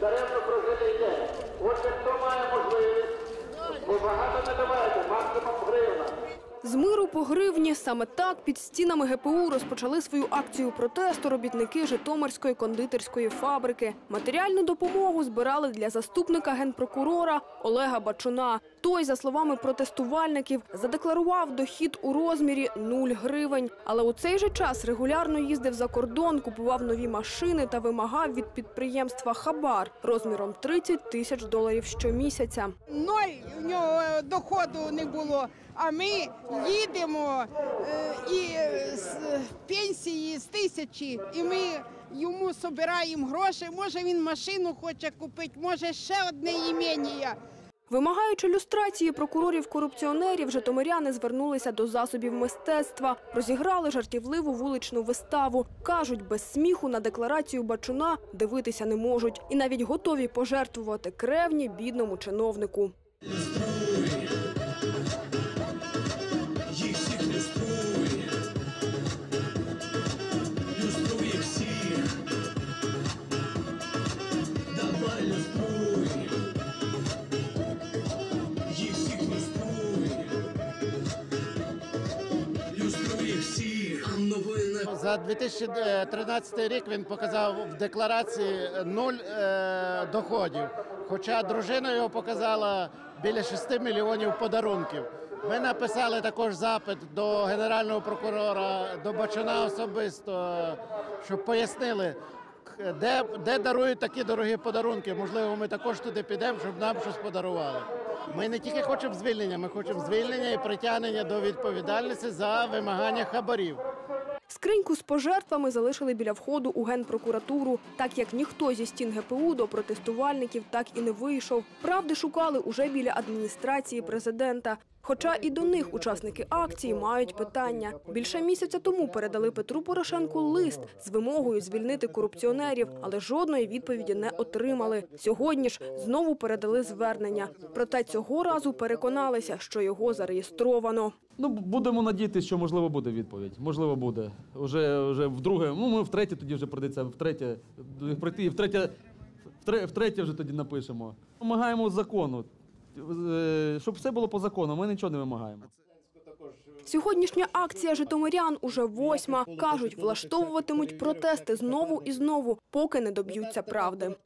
даремно прожитий день. Отже, хто має можливість, бо багато не даває. З миру по гривні саме так під стінами ГПУ розпочали свою акцію протесту робітники Житомирської кондитерської фабрики. Матеріальну допомогу збирали для заступника генпрокурора Олега Бачуна. Той, за словами протестувальників, задекларував дохід у розмірі 0 гривень. Але у цей же час регулярно їздив за кордон, купував нові машини та вимагав від підприємства Хабар розміром 30 тисяч доларів щомісяця. Ноль в нього е, доходу не було. А ми їдемо е, і з пенсії з тисячі, і ми йому збираємо гроші. Може він машину хоче купити, може ще одне імення. Вимагаючи люстрації прокурорів-корупціонерів, житомиряни звернулися до засобів мистецтва, розіграли жартівливу вуличну виставу. Кажуть, без сміху на декларацію Бачуна дивитися не можуть і навіть готові пожертвувати кревні бідному чиновнику. За 2013 рік він показав в декларації нуль е, доходів. Хоча дружина його показала біля 6 мільйонів подарунків. Ми написали також запит до генерального прокурора, до Бачуна особисто, щоб пояснили, де, де дарують такі дорогі подарунки. Можливо, ми також туди підемо, щоб нам щось подарували. Ми не тільки хочемо звільнення, ми хочемо звільнення і притягнення до відповідальності за вимагання хабарів. Скриньку з пожертвами залишили біля входу у генпрокуратуру, так як ніхто зі стін ГПУ до протестувальників так і не вийшов. Правди шукали уже біля адміністрації президента. Хоча і до них учасники акції мають питання. Більше місяця тому передали Петру Порошенку лист з вимогою звільнити корупціонерів, але жодної відповіді не отримали. Сьогодні ж знову передали звернення. Проте цього разу переконалися, що його зареєстровано. Ну, будемо надіятися, що можливо буде відповідь. Можливо, буде. Уже, вже вдруге, ну ми втретє тоді вже прийдеться втретє пройти, і втретє, втретє, вже тоді напишемо. Вимагаємо закону. Е, Щоб все було по закону, ми нічого не вимагаємо. Сьогоднішня акція житомирян уже восьма. Кажуть, влаштовуватимуть протести знову і знову, поки не доб'ються правди.